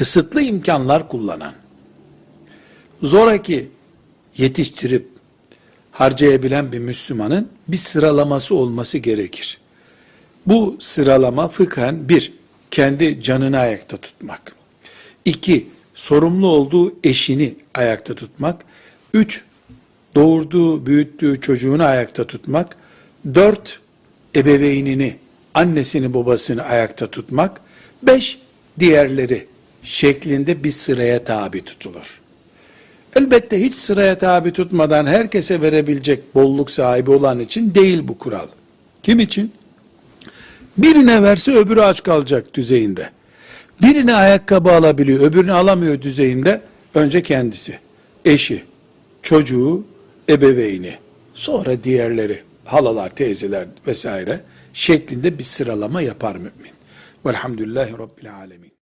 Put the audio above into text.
kısıtlı imkanlar kullanan, zoraki yetiştirip harcayabilen bir Müslümanın bir sıralaması olması gerekir. Bu sıralama fıkhen bir, kendi canını ayakta tutmak. İki, sorumlu olduğu eşini ayakta tutmak. Üç, doğurduğu, büyüttüğü çocuğunu ayakta tutmak. Dört, ebeveynini, annesini, babasını ayakta tutmak. Beş, diğerleri şeklinde bir sıraya tabi tutulur. Elbette hiç sıraya tabi tutmadan herkese verebilecek bolluk sahibi olan için değil bu kural. Kim için? Birine verse öbürü aç kalacak düzeyinde. Birine ayakkabı alabiliyor, öbürünü alamıyor düzeyinde. Önce kendisi, eşi, çocuğu, ebeveyni, sonra diğerleri, halalar, teyzeler vesaire şeklinde bir sıralama yapar mümin. Velhamdülillahi Rabbil Alemin.